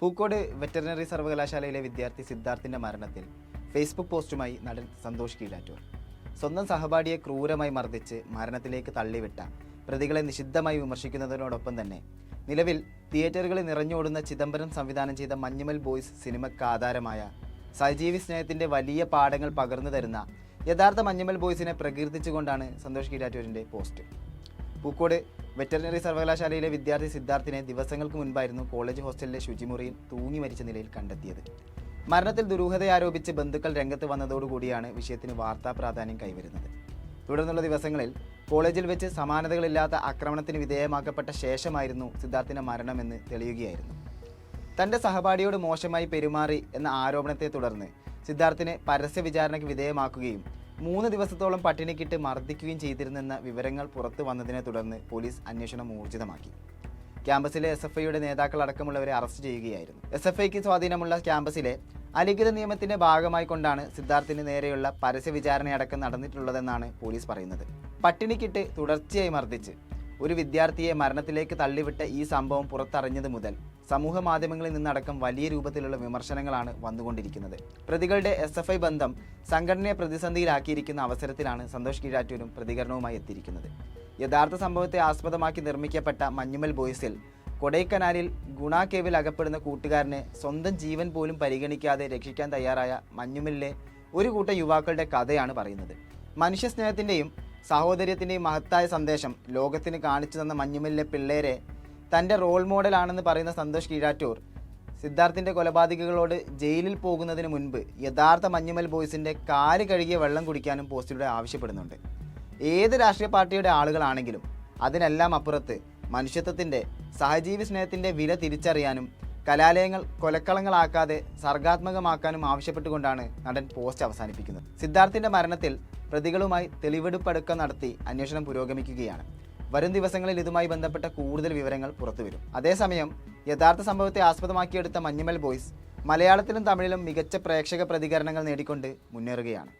Pookode veterinary സർവകലാശാലയിലെ വിദ്യാർത്ഥി സിദ്ധാർത്ഥിന്റെ മരണത്തിൽ ഫേസ്ബുക്ക് പോസ്റ്റുമായി നടൻ സന്തോഷ് കീഴാറ്റൂർ. സ്വന്തം സഹപാഠിയെ ക്രൂരമായി മർദ്ദിച്ച് മരണത്തിലേക്ക് തള്ളിവിട്ട പ്രതികളെ നിഷിദ്ധമായി വിമർശിക്കുന്നതിനോടൊപ്പം തന്നെ നിലവിൽ തിയേറ്ററുകളിൽ നിറഞ്ഞോടുന്ന ചിദംബരം സംവിധാനം ചെയ്ത മഞ്ഞുമൽ ബോയ്സ് സിനിമയ്ക്ക് ആധാരമായ സജീവി സ്നേഹത്തിന്റെ വലിയ പാഠങ്ങൾ പകർന്നു തരുന്ന യഥാർത്ഥ മഞ്ഞുമൽ ബോയ്സിനെ പ്രകീർത്തിച്ചുകൊണ്ടാണ് സന്തോഷ് കീഴാറ്റൂരിന്റെ പോസ്റ്റ്. പൂക്കോട് വെറ്ററിനറി സർവകലാശാലയിലെ വിദ്യാർത്ഥി സിദ്ധാർത്ഥിനെ ദിവസങ്ങൾക്ക് മുൻപായിരുന്നു കോളേജ് ഹോസ്റ്റലിലെ ശുചിമുറിയിൽ തൂങ്ങി മരിച്ച നിലയിൽ കണ്ടെത്തിയത്. മരണത്തിൽ ദുരൂഹത ആരോപിച്ച് ബന്ധുക്കൾ രംഗത്ത് വന്നതോടുകൂടിയാണ് വിഷയത്തിന് വാർത്താ പ്രാധാന്യം കൈവരുന്നത്. തുടർന്നുള്ള ദിവസങ്ങളിൽ കോളേജിൽ വെച്ച് സമാനതകളില്ലാത്ത ആക്രമണത്തിന് വിധേയമാക്കപ്പെട്ട ശേഷമായിരുന്നു സിദ്ധാർത്ഥിന്റെ മരണമെന്ന് തെളിയുകയായിരുന്നു. തന്റെ സഹപാഠിയോട് മോശമായി പെരുമാറി എന്ന ആരോപണത്തെ തുടർന്ന് സിദ്ധാർത്ഥിനെ പരസ്യ വിചാരണയ്ക്ക് വിധേയമാക്കുകയും മൂന്ന് ദിവസത്തോളം പട്ടിണിക്കിട്ട് മർദ്ദിക്കുകയും ചെയ്തിരുന്നെന്ന വിവരങ്ങൾ പുറത്തു വന്നതിനെ തുടർന്ന് പോലീസ് അന്വേഷണം ഊർജിതമാക്കി. ക്യാമ്പസിലെ എസ് എഫ് ഐയുടെ നേതാക്കൾ അടക്കമുള്ളവരെ അറസ്റ്റ് ചെയ്യുകയായിരുന്നു. എസ് എഫ് ഐക്ക് സ്വാധീനമുള്ള ക്യാമ്പസിലെ അലിഖിത നിയമത്തിന്റെ ഭാഗമായി കൊണ്ടാണ് സിദ്ധാർത്ഥിന് നേരെയുള്ള പരസ്യ വിചാരണയടക്കം നടന്നിട്ടുള്ളതെന്നാണ് പോലീസ് പറയുന്നത്. പട്ടിണിക്കിട്ട് തുടർച്ചയായി മർദ്ദിച്ച് ഒരു വിദ്യാർത്ഥിയെ മരണത്തിലേക്ക് തള്ളിവിട്ട ഈ സംഭവം പുറത്തറിഞ്ഞത് മുതൽ സമൂഹ മാധ്യമങ്ങളിൽ നിന്നടക്കം വലിയ രൂപത്തിലുള്ള വിമർശനങ്ങളാണ് വന്നുകൊണ്ടിരിക്കുന്നത്. പ്രതികളുടെ എസ് എഫ് ഐ ബന്ധം സംഘടനയെ പ്രതിസന്ധിയിലാക്കിയിരിക്കുന്ന അവസരത്തിലാണ് സന്തോഷ് കീഴാറ്റൂരും പ്രതികരണവുമായി എത്തിയിരിക്കുന്നത്. യഥാർത്ഥ സംഭവത്തെ ആസ്പദമാക്കി നിർമ്മിക്കപ്പെട്ട മഞ്ഞുമൽ ബോയ്സിൽ കൊടൈക്കനാലിൽ ഗുണ കേവിൽ അകപ്പെടുന്ന കൂട്ടുകാരനെ സ്വന്തം ജീവൻ പോലും പരിഗണിക്കാതെ രക്ഷിക്കാൻ തയ്യാറായ മഞ്ഞുമലിലെ ഒരു കൂട്ടം യുവാക്കളുടെ കഥയാണ് പറയുന്നത്. മനുഷ്യസ്നേഹത്തിന്റെയും സഹോദര്യത്തിന്റെയും മഹത്തായ സന്ദേശം ലോകത്തിന് കാണിച്ചു തന്ന മഞ്ഞുമല്ലിലെ പിള്ളേരെ തന്റെ റോൾ മോഡലാണെന്ന് പറയുന്ന സന്തോഷ് കീഴാറ്റൂർ സിദ്ധാർത്ഥിന്റെ കൊലപാതകികളോട് ജയിലിൽ പോകുന്നതിന് മുൻപ് യഥാർത്ഥ മഞ്ഞുമൽ ബോയ്സിന്റെ കാൽ കഴുകിയ വെള്ളം കുടിക്കാനും പോസ്റ്റിലൂടെ ആവശ്യപ്പെടുന്നുണ്ട്. ഏത് രാഷ്ട്രീയ പാർട്ടിയുടെ ആളുകളാണെങ്കിലും അതിനെല്ലാം അപ്പുറത്ത് മനുഷ്യത്വത്തിന്റെ സഹജീവി സ്നേഹത്തിന്റെ വില തിരിച്ചറിയാനും കലാലയങ്ങൾ കൊലക്കളങ്ങളാക്കാതെ സർഗാത്മകമാക്കാനും ആവശ്യപ്പെട്ടുകൊണ്ടാണ് നടൻ പോസ്റ്റ് അവസാനിപ്പിക്കുന്നത്. സിദ്ധാർത്ഥിന്റെ മരണത്തിൽ പ്രതികളുമായി തെളിവെടുപ്പടക്കം നടത്തി അന്വേഷണം പുരോഗമിക്കുകയാണ്. വരും ദിവസങ്ങളിൽ ഇതുമായി ബന്ധപ്പെട്ട കൂടുതൽ വിവരങ്ങൾ പുറത്തുവരും. അതേസമയം യഥാർത്ഥ സംഭവത്തെ ആസ്പദമാക്കിയെടുത്ത മഞ്ഞുമൽ ബോയ്സ് മലയാളത്തിലും തമിഴിലും മികച്ച പ്രേക്ഷക പ്രതികരണങ്ങൾ നേടിക്കൊണ്ട് മുന്നേറുകയാണ്.